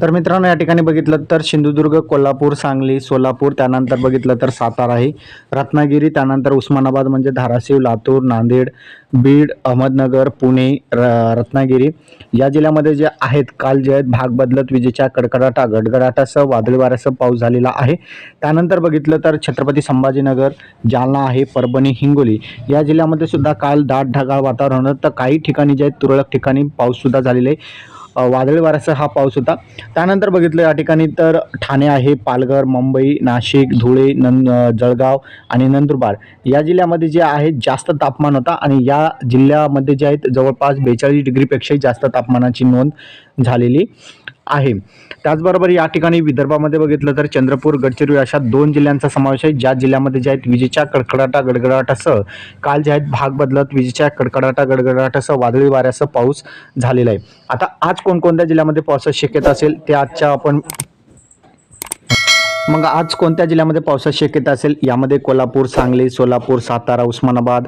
तर मित्रांनो या ठिकाणी बघितलं तर सिंधुदुर्ग कोल्हापूर सांगली सोलापूर त्यानंतर बघितलं तर सातारा आहे. रत्नागिरी त्यानंतर उस्मानाबाद म्हणजे धाराशिव लातूर नांदेड बीड अहमदनगर पुणे र रत्नागिरी. या जिल्ह्यामध्ये जे आहेत काल जे आहेत भाग बदलत विजेच्या कडकडाटा गडगडाटासह वादळी वाऱ्यासह पाऊस झालेला आहे. त्यानंतर बघितलं तर छत्रपती संभाजीनगर जालना आहे परभणी हिंगोली. या जिल्ह्यामध्ये सुद्धा काल दाट ढगाळ वातावरण होतं. तर काही ठिकाणी जे आहेत तुरळक ठिकाणी पाऊससुद्धा झालेले आहे. वादळी वाऱ्याचा हा पाऊस होता. त्यानंतर बघितलं या ठिकाणी तर ठाणे आहे पालघर मुंबई नाशिक धुळे नं जळगाव आणि नंदुरबार. या जिल्ह्यामध्ये जे आहे जास्त तापमान होता आणि या जिल्ह्यामध्ये जे आहेत जवळपास बेचाळीस डिग्रीपेक्षाही जास्त तापमानाची नोंद झालेली. आहे. त्याचबरोबर या ठिकाणी विदर्भामध्ये बघितलं तर चंद्रपूर गडचिरोली अशा दोन जिल्ह्यांचा समावेश आहे. ज्या जिल्ह्यामध्ये जे आहेत विजेच्या कडकडाटा गडगडाटासह काल जे आहेत भाग बदलत विजेच्या कडकडाटा गडगडाटासह वादळी वाऱ्यासह पाऊस झालेला आहे. आता आज कोणकोणत्या जिल्ह्यामध्ये पावसाची शक्यता असेल ते आजच्या आपण मग आज कोणत्या जिल्ह्यामध्ये पावसाची शक्यता असेल यामध्ये कोल्हापूर सांगली सोलापूर सातारा उस्मानाबाद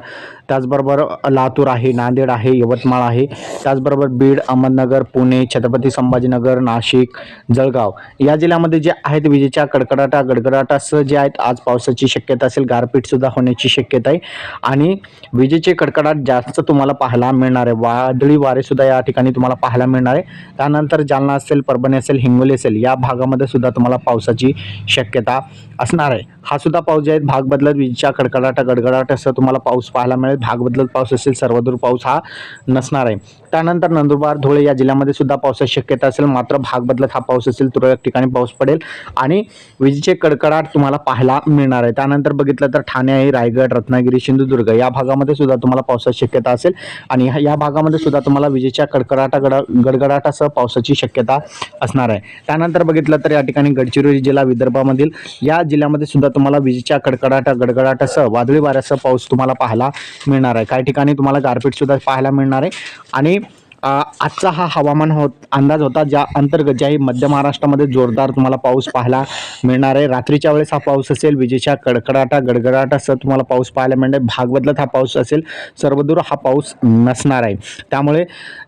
त्याचबरोबर लातूर आहे नांदेड आहे यवतमाळ आहे. त्याचबरोबर बीड अहमदनगर पुणे छत्रपती संभाजीनगर नाशिक जळगाव. या जिल्ह्यामध्ये जे आहेत विजेच्या कडकडाटा गडगडाटासह जे आहेत आज पावसाची शक्यता असेल गारपीटसुद्धा होण्याची शक्यता आहे. आणि विजेचे कडकडाट जास्त तुम्हाला पाहायला मिळणार आहे. वादळी वारेसुद्धा या ठिकाणी तुम्हाला पाहायला मिळणार आहे. त्यानंतर जालना असेल परभणी असेल हिंगोली असेल या भागामध्ये सुद्धा तुम्हाला पावसाची शक्यता असणार आहे. हा सुद्धा पाऊस जे आहे भाग बदलत विजेच्या कडकडाटा गडगडाटासह तुम्हाला पाऊस पाहायला मिळेल. भाग बदलत पाऊस असेल सर्वदूर पाऊस हा नसणार आहे. त्यानंतर नंदुरबार धुळे या जिल्ह्यामध्ये सुद्धा पावसाची शक्यता असेल. मात्र भाग बदलत हा पाऊस असेल तुरळक ठिकाणी पाऊस पडेल आणि विजेचे कडकडाट तुम्हाला पाहायला मिळणार आहे. त्यानंतर बघितलं तर ठाणे आहे रायगड रत्नागिरी सिंधुदुर्ग या भागामध्ये सुद्धा तुम्हाला पावसाची शक्यता असेल आणि ह्या- या भागामध्ये सुद्धा तुम्हाला विजेच्या कडकडाटा गड गडगडाटासह पावसाची शक्यता असणार आहे. त्यानंतर बघितलं तर या ठिकाणी गडचिरोली जिल्हा विदर्भामधील या जिल्ह्यामध्ये सुद्धा तुम्हाला विजेच्या कडकडाटा गडगडाटासह वादळी वाऱ्यासह पाऊस तुम्हाला पाहायला मिळणार आहे. काही ठिकाणी तुम्हाला गारपीट सुद्धा पाहायला मिळणार आहे. आणि आजचा हा हवामान हो अंदाज होता ज्या अंतर्गत ज्याही मध्य महाराष्ट्रामध्ये जोरदार तुम्हाला पाऊस पाहायला मिळणार आहे. रात्रीच्या वेळेस हा पाऊस असेल विजेच्या कडकडाटा गडगडाटासह तुम्हाला पाऊस पाहायला मिळणार आहे. भाग बदलत हा पाऊस असेल सर्वदूर हा पाऊस नसणार आहे. त्यामुळे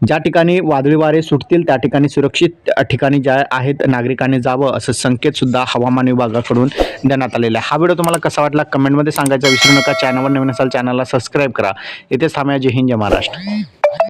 ज्या ठिकाणी वादळी वारे सुटतील त्या ठिकाणी सुरक्षित ठिकाणी ज्या आहेत नागरिकांनी जावं असं संकेतसुद्धा हवामान विभागाकडून देण्यात आलेला आहे. हा व्हिडिओ तुम्हाला कसा वाटला कमेंटमध्ये सांगायचा विसरू नका. चॅनलवर नवीन असाल चॅनलला सबस्क्राईब करा. इथेच थांबूया. जय हिंद जय महाराष्ट्र.